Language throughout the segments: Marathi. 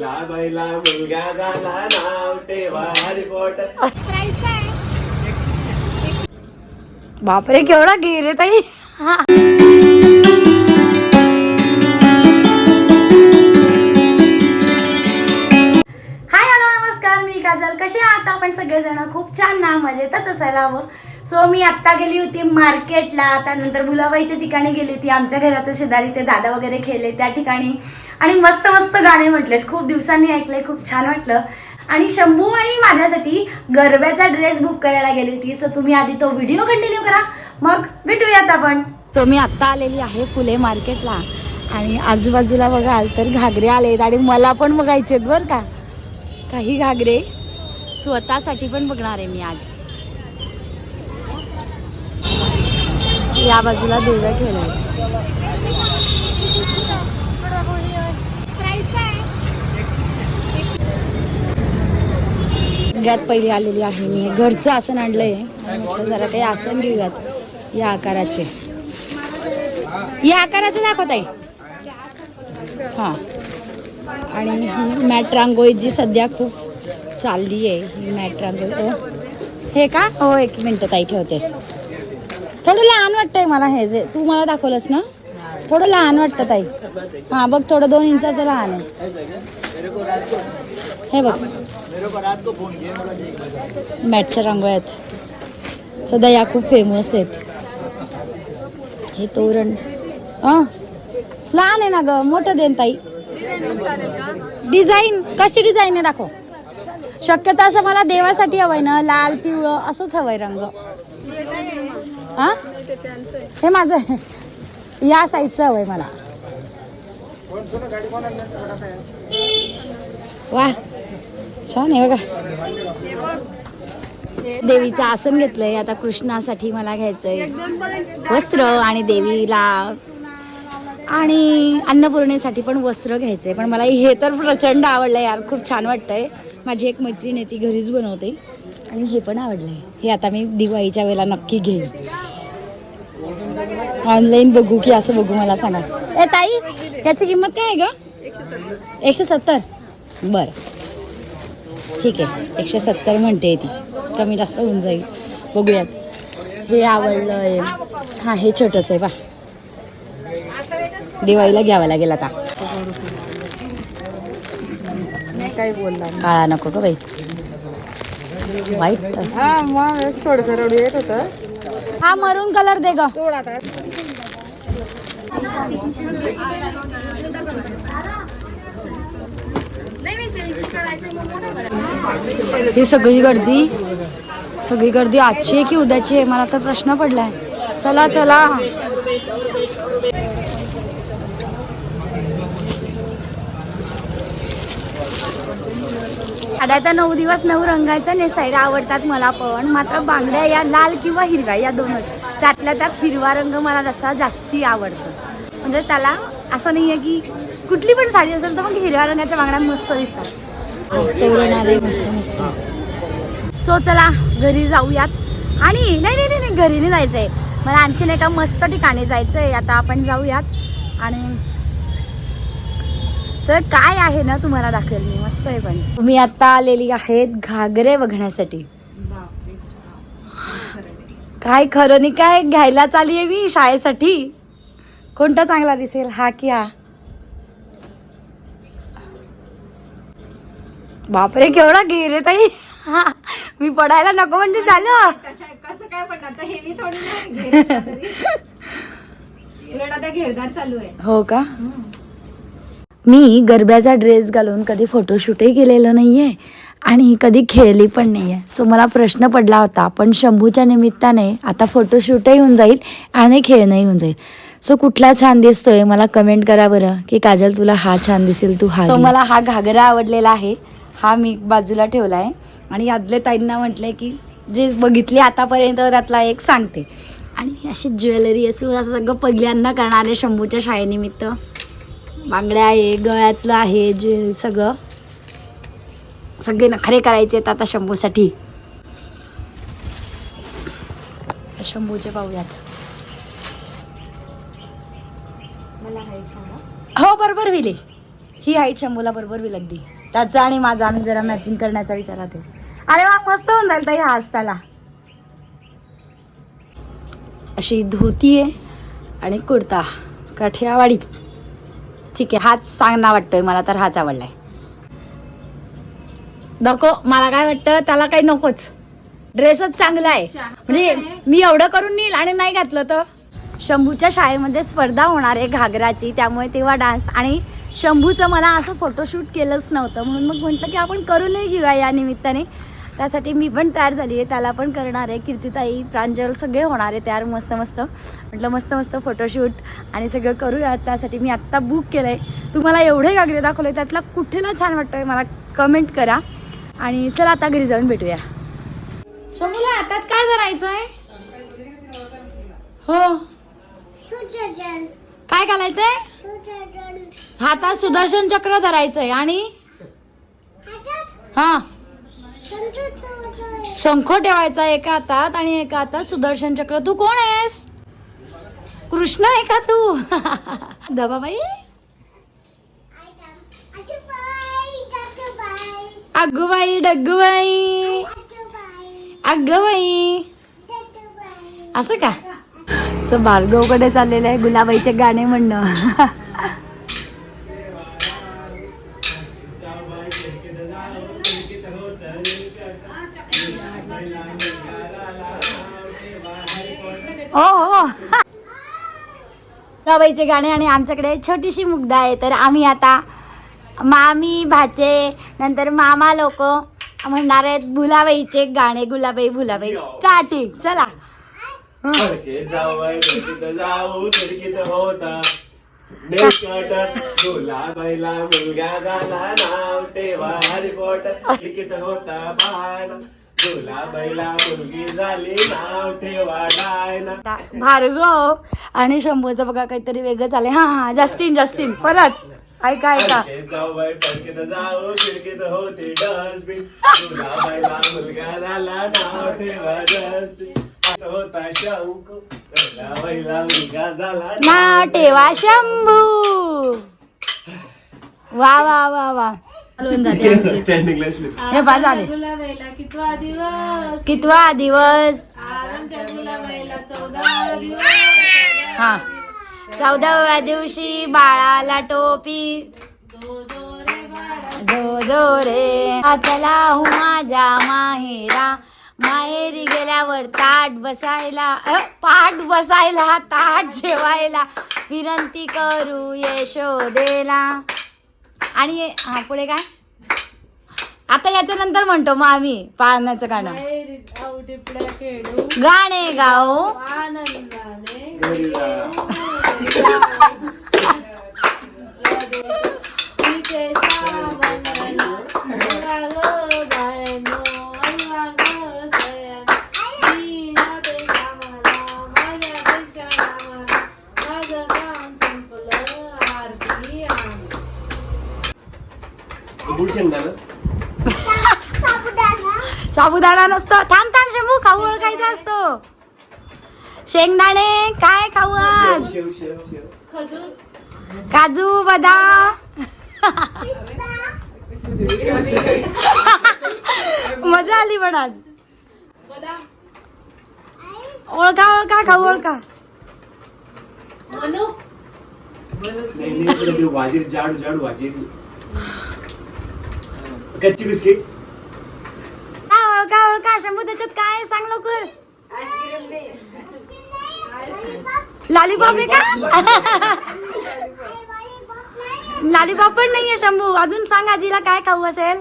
बैला मुलगा झाला नाव तेव्हा हरिपोट बापरे केवढा गे रे ताई. हाय हॅलो नमस्कार. मी काजल. कसे आहात? आपण सगळेजण खूप छान ना मजेतच असायला हवं. सो मी आत्ता गेली होती मार्केटला. त्यानंतर भुलाबाईच्या ठिकाणी गेली होती. आमच्या घराचं शेजारी ते दादा वगैरे खेळले त्या ठिकाणी. आणि मस्त मस्त गाणे म्हटलेत. खूप दिवसांनी ऐकले खूप छान वाटलं. आणि शंभू आणि माझ्यासाठी गरब्याचा ड्रेस बुक करायला गेली होती. सो तुम्ही आधी तो व्हिडिओ कंटिन्यू करा. मग भेटूयात आपण. तो मी आत्ता आलेली आहे फुले मार्केटला. आणि आजूबाजूला बघाल तर घागरे आलेत. आणि मला पण बघायचे आहेत बरं का. काही घागरे स्वतःसाठी पण बघणार आहे मी आज. या बाजूला दुर्गा ठेवला सगळ्यात पहिली आलेली आहे. मी घरचं आसन आणलंय. जरा काही आसन घेऊयात. या आकाराचे. या आकाराचं दाखवत आहे हां. आणि ही मॅट रांगोळी जी सध्या खूप चालली आहे ही मॅट रांगोळी. हो हे का? हो एक मिनटं ताई ठेवते. थोडं लहान वाटतंय मला हे जे. तू मला दाखवलंस ना? थोडं लहान वाटतं ताई. हां बघ थोडं दोन इंचाचं लहान आहे. हे बघ. मॅटच्या रांगोळ्या आहेत. सध्या या खूप फेमस आहेत. हे तोरण. हां. लहान आहे ना ग मोठं देन ताई. डिझाईन कशी डिझाईन आहे दाखव. शक्यतो असं मला देवासाठी हवंय ना लाल पिवळं असंच हवंय रंग. हा? हे माझं. आहे. या साईजचं हवंय मला. वा. छान आहे बघा. देवीचं आसन घेतलंय. आता कृष्णासाठी मला घ्यायचंय. वस्त्र आणि देवीला. आणि अन्नपूर्णेसाठी पण वस्त्र घ्यायचंय. पण मला हे तर प्रचंड आवडलं यार. खूप छान वाटतंय. माझी एक मैत्रीण आहे ती घरीच बनवते. आणि हे पण आवडलंय. हे आता मी दिवाळीच्या वेळेला नक्की घेईन. ऑनलाईन बघू की असं बघू मला सांगा. ए ताई याची किंमत काय आहे ग? एकशे सत्तर. बरं. ठीक आहे. एकशे सत्तर म्हणते ती. कमी जास्त होऊन जाईल. बघूयात. हे आवडलं आहे हां हे छोटंसं आहे बा दिवाळीला घ्यावं लागेल आता. काय बोलला? काळा नको ग बाई. वाईट तर. हा मग थोडस रडू येत होतं. हा मरून कलर दे ग. ही सगळी गर्दी सगळी गर्दी आजची आहे की उद्याची आहे मला तर प्रश्न पडलाय. चला चला. साड्या तर नऊ दिवस नऊ रंगाच्या नेसायला आवडतात मला पण. मात्र बांगड्या या लाल किंवा हिरव्या या दोनच. त्यातल्या त्यात हिरवा रंग मला तसा जास्ती आवडतो. म्हणजे त्याला असं नाही आहे की कुठली पण साडी असेल तर मग हिरव्या रंगाच्या बांगड्या मस्त दिसतात. मस्त मस्त. सो चला घरी जाऊयात. आणि नाही नाही नाही नाही, घरी नाही जायचंय. मला आणखीन एका मस्त ठिकाणी जायचंय. आता आपण जाऊयात. आणि तर काय आहे ना तुम्हाला दाखवेल मी. मस्त आहे पण. तुम्ही आता आलेली आहेत घागरे बघण्यासाठी. काय खरं नाही काय घ्यायला चालली आहे मी शाळेसाठी? कोणता चांगला दिसेल? हा की हा? बापरे केवढा घे रे ताई. हा मी पडायला नको म्हणजे झालं. कसं काय पडणार? हेवी थोडी घेरदार चालू आहे. हो का? मी गरब्याचा ड्रेस घालून कधी फोटोशूटही केलेलं नाही आहे आणि कधी खेळली पण नाही आहे सो मला प्रश्न पडला होता पण शंभूच्या निमित्ताने आता फोटोशूटही होऊन जाईल आणि खेळणंही होऊन जाईल. सो कुठला छान दिसतोय मला कमेंट करा बरं की काजल तुला हा छान दिसेल तू हा सो मला हा घागरा आवडलेला आहे. हा मी बाजूला ठेवला आहे आणि यादले ताईंना म्हटलंय की जे बघितले आतापर्यंत त्यातला एक सांगते. आणि अशी ज्वेलरी असं असं सगळं पहिल्यांदा करणारे शंभूच्या शाळेनिमित्त. बांगड्या आहे गळ्यातलं आहे जे सगळं. सगळे नखरे करायचे आहेत आता शंभूसाठी. शंभूचे पाहूयात. मला हाईट सांगा. हो बरोबर विले ही हाईट शंभूला बरोबर विलगदी त्याचा आणि माझा आम्ही जरा मॅचिंग करण्याचा विचार आहे. अरे वा मस्त होऊन जाईल ताई हा असताला अशी धोती आहे आणि कुर्ता काठियावाडी ठीक आहे हाच चांगला वाटतोय मला तर हाच आवडलाय. नको मला काय वाटतं त्याला काही नकोच. ड्रेसच चांगला आहे. म्हणजे मी एवढं करून नेईल आणि नाही घातलं तर? शंभूच्या शाळेमध्ये स्पर्धा होणार आहे घागराची त्यामुळे तेव्हा डान्स. आणि शंभूचं मला असं फोटोशूट केलंच नव्हतं म्हणून मग म्हटलं की आपण करूनही घेऊया या निमित्ताने. त्यासाठी मी पण तयार झाली आहे. त्याला पण करणार आहे. कीर्तिताई प्रांजल सगळे होणार आहे. तयार मस्त मस्त. म्हटलं मस्त मस्त फोटोशूट आणि सगळं करूया त्यासाठी मी आत्ता बुक केलं आहे तुम्हाला एवढे घागरे दाखवले त्यातला कुठेला छान वाटतोय मला कमेंट करा. आणि चला आता घरी जाऊन भेटूया. शंभूला हातात काय धरायचं आहे हो काय घालायचंय? हातात सुदर्शन चक्र धरायचंय. आणि? हा. शंख ठेवायचा एका हातात आणि एका हातात सुदर्शन चक्र. तू कोण आहेस? कृष्ण आहे का तू? दबाबाई अगुबाई डग्गुबाई अगबाई. असं का? सो भार्गवकडे चाललेलं आहे गुलाबाईचे गाणे म्हणणं. हो हो. गुलाबाईचे गाणे आणि आमच्याकडे छोटीशी मुग्धा आहे तर आम्ही आता मामी भाचे नंतर मामा लोक म्हणणार आहेत भुलाबाईचे गाणे गुलाबाई भुलाबाई. स्टार्टिंग चला. मुलगा झाला नाव तेव्हा हरिपोट होता तुला पहिला मुलगी झाली नाव ठेवा डायना. भार्गव आणि शंभूचं बघा काहीतरी वेगळं चाललंय हा हा जस्टिन जस्टिन परत. ऐका ऐका. फडके जावय खिडकीत जाऊ खिडकीत होती डस्टबिन तुला पहिला मुलगा झाला नाव ठेवा डस्टबिन होता शंकू तुला पहिला मुलगा झाला ना ठेवा शंभू. वा वा वा वा. स्टँडिंग हे पहा झाले गुलाबाईला कितवा दिवस कितवा दिवस आज आमच्या गुलाबाईला चौदा दिवस? हा. चौदाव्या दिवशी बाळाला टोपी. दो दो रे बाळा जो जो रे. चला हु माझ्या माहेरा. माहेरी गेल्यावर ताट बसायला अ, पाठ बसायला ताट जेवायला. विनंती करू यशोदेला. आणि हे- पुढे काय? आता याच्या नंतर म्हणतो मग आम्ही पाळण्याचं गाणं. गाणे गाऊ. आनंदाने घरी जा. सीतेचा वंदना गंगा ग बायनो ऐवा ग सयानो दीनापेक्षा मला माझ्यापेक्षा आम्हाला माझं काम संपलं आरती आम्ही गुड शेंगदाणा साबुदाणा नसतो थांब थांब शंभू खाऊ ओळखायचा असतो शेंगदाणे काय खाऊ आज? शेव शेव शेव खजूर. काजू बदाम. मजा आली पण आज. ओळखा ओळखा खाऊ ओळखा. जाडू जाडू कच्ची बिस्किट? हा ओळखा ओळखा. शंभू त्याच्यात काय? सांग लवकर. लॉलीपॉप आहे का? लॉलीपॉप पण नाहीये शंभू. अजून सांग आजीला काय खाऊ असेल?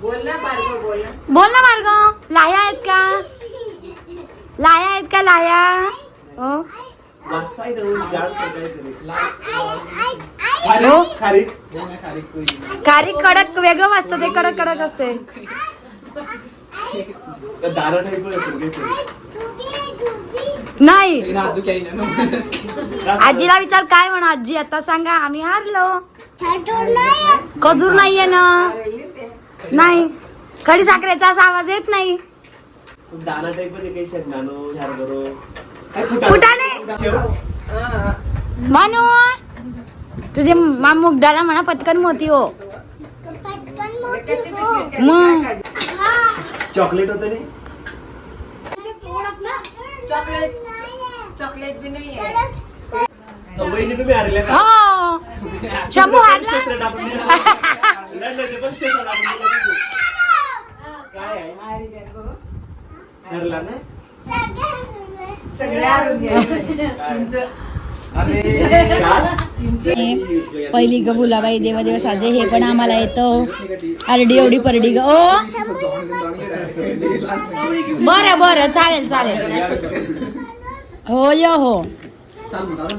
बोल ना मार्ग लाया आहेत का? लाया आहेत का लाया? हो? खारीक कडक वेगळं वाजतं ते कडक कडक असते त्या दारा टाईप असेल काहीतरी नाही. आजीला विचार काय म्हणा आजी आता सांगा आम्ही हारलो. खजूर नाहीये. ना. नाही. खडी साखरेचा असा आवाज येत नाही. म्हणू तुझे मा मुगडाला म्हणा पटकन मोती हो. मग. चॉकलेट होतं नाही चॉकलेट. बी नाही तर बहिणी तुम्ही हारल्या का? हो. शंभू हारला? क्षेत्र टाकून दिलं. नाही, नाही, ते पण क्षेत्र टाकून दिलं तुम्ही. काय आहे? हरला ना? सगळे आरून घ्या काय? पहिली ग भुलाबाई देवा देव साजे हे पण आम्हाला येतं. आरडी एवढी परडी ग. ओ! बरं बरं चालेल चालेल. हो यो हो.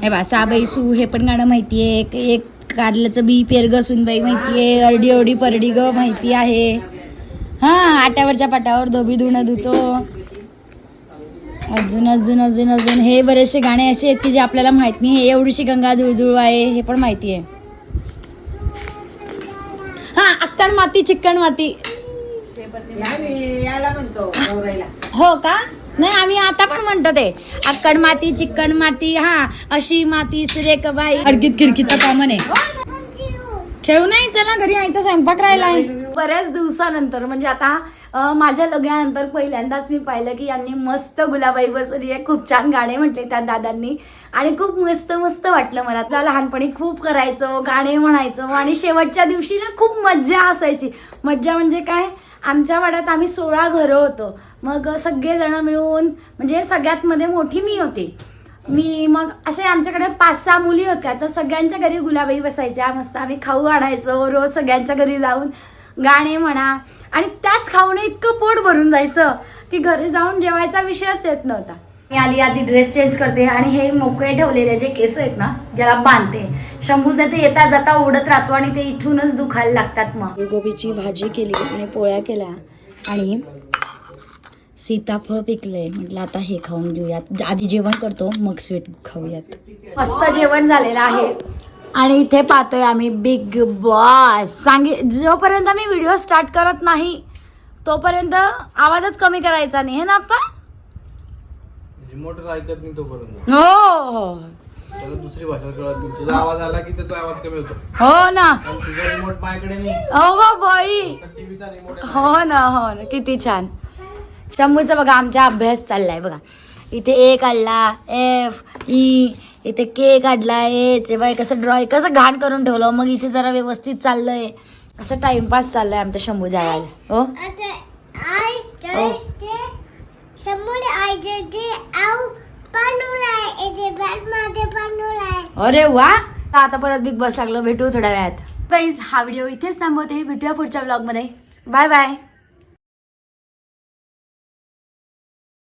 हे बा साबाई सू हे पण गाणं माहिती एक एक कारल्याचं बी पेर ग सुनबाई माहितीये. अर्डी एवढी परडी ग माहिती आहे. हा आट्यावरच्या पाटावर धोबी धुणं धुतो. अजून अजून अजून अजून. हे बरेचसे गाणे असे आहेत की जे आपल्याला माहीत नाही. हे एवढीशी गंगा जुळजुळ आहे हे पण माहिती आहे. हा अक्कण माती चिक्कण माती. हो का? नाही आम्ही आता पण म्हणतो ते. अक्कड माती चिक्कण माती हा अशी माती सुरेख बाई अडकीत खिडकीत कॉमन आहे. खेळू नाही चला घरी यायचा स्वयंपाक राहिला बऱ्याच दिवसानंतर म्हणजे आता माझ्या लग्नानंतर पहिल्यांदाच मी पाहिलं की यांनी मस्त गुलाबाई बसवली आहे. खूप छान गाणे म्हटले त्या दादांनी. आणि खूप मस्त मस्त वाटलं मला. त्या लहानपणी खूप करायचं गाणे म्हणायचं. आणि शेवटच्या दिवशी ना खूप मज्जा असायची. मज्जा म्हणजे काय? आमच्या वाड्यात आम्ही सोळा घरं होतो. मग सगळेजण मिळून म्हणजे सगळ्यात मध्ये मोठी मी होती. मी मग असे आमच्याकडे पाच सहा मुली होत्या. तर सगळ्यांच्या घरी गुलाबाई बसायच्या. मस्त आम्ही खाऊ आणायचो रोज सगळ्यांच्या घरी जाऊन. गाणे म्हणा आणि त्याच खाऊने इतकं पोट भरून जायचं की घरी जाऊन जेवायचा विषयच येत नव्हता. मी आली आधी ड्रेस चेंज करते आणि हे मोकळे ठेवलेले जे केस आहेत ना ज्याला बांधते. शंभू ते येता जाता ओढत राहतो आणि ते इथूनच दुखायला लागतात मग. गोबीची भाजी केली आणि पोळ्या केल्या आणि सीताफळ पिकलंय. म्हटलं आता हे खाऊन घेऊयात. आधी जेवण करतो मग स्वीट खाऊयात. मस्त जेवण झालेलं आहे. आणि इथे पाहतोय आम्ही बिग बॉस सांगे जोपर्यंत मी व्हिडिओ स्टार्ट करत नाही तोपर्यंत आवाजच कमी करायचा नाही. हे ना आप्पा? रिमोट ऐकत नाही तोपर्यंत. हो. हो त्याला दुसरी भाषा कळत नाही. तुझा आवाज आला की त्याचा आवाज कमी होतो. हो ना. पण तुझा रिमोट माझ्याकडे नाही. हो गो बाई. टीव्हीचा रिमोट हो ना हो ना. किती छान. शंभूचा बघा आमचा अभ्यास चाललाय बघा. इथे ए काढला एफ ई इथे के काढला एच बाय कसं ड्रॉ कसं घाण करून ठेवलं मग इथे जरा व्यवस्थित चाललंय. असं टाइमपास चाललंय आमच्या शंभू जायला हो? हो. अरे वा! आता परत बिग बॉस लागलं भेटू थोड्या वेळात. हा व्हिडिओ इथेच थांबवते. भेटूया पुढच्या ब्लॉगमध्ये बाय बाय